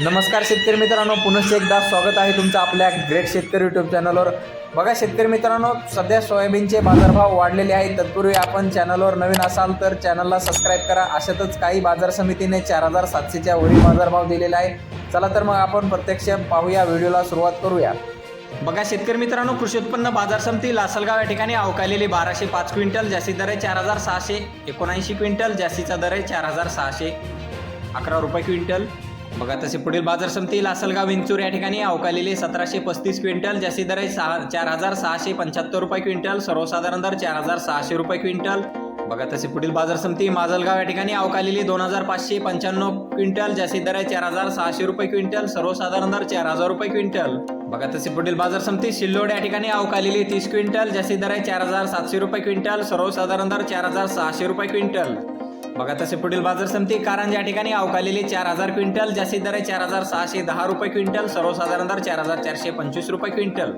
नमस्कार शेतकरी मित्रांनो पुनश्च एकदा स्वागत आहे तुमचं आपल्या ग्रेट शेतकरी यूट्यूब चॅनलवर बघा शेतकरी मित्रांनो सध्या सोयाबीनचे बाजारभाव वाढलेले आहेत. तत्पूर्वी आपण चॅनलवर नवीन असाल तर चॅनलला सबस्क्राईब करा. अशातच काही बाजार समितीने चार हजार सातशेच्या वरील बाजारभाव दिलेला आहे. चला तर मग आपण प्रत्यक्ष पाहूया व्हिडिओला सुरुवात करूया. बघा शेतकरी मित्रांनो कृषी उत्पन्न बाजार समिती लासलगाव या ठिकाणी अवकालेली बाराशे पाच क्विंटल जास्तीत दर आहे चार हजार सहाशे एकोणऐंशी क्विंटल जास्तीचा दर आहे चार हजार सहाशे अकरा रुपये क्विंटल. बघा तसे पुढील बाजार समिती लासलगाव विंचूर या ठिकाणी अवकालेले सतराशे पस्तीस क्विंटल जास्ती दर आहे सहा चार हजार सहाशे पंच्याहत्तर रुपये क्विंटल सर्वसाधारण दर चार हजार सहाशे रुपये क्विंटल. बघा तसे पुढील बाजार समिती माजलगाव या ठिकाणी अवकालेली दोन हजार पाचशे पंच्याण्णव क्विंटल जास्ती दर आहे चार हजार सहाशे रुपये क्विंटल सर्वसाधारण दर चार हजार रुपये क्विंटल. बघा तसे पुढील बाजार समिती सिल्लोड या ठिकाणी अवकालेली तीस क्विंटल जास्ती दर आहे चार हजार सातशे रुपये क्विंटल सर्वसाधारण दर चार हजार सहाशे रुपये क्विंटल. बघा तसे पुढील बाजार समिती कारण या ठिकाणी अवकालेले चार हजार क्विंटल जास्तीत दर आहे चार हजार सहाशे दहा रुपये क्विंटल सर्वसाधारण दर चार हजार चारशे पंचवीस रुपये क्विंटल.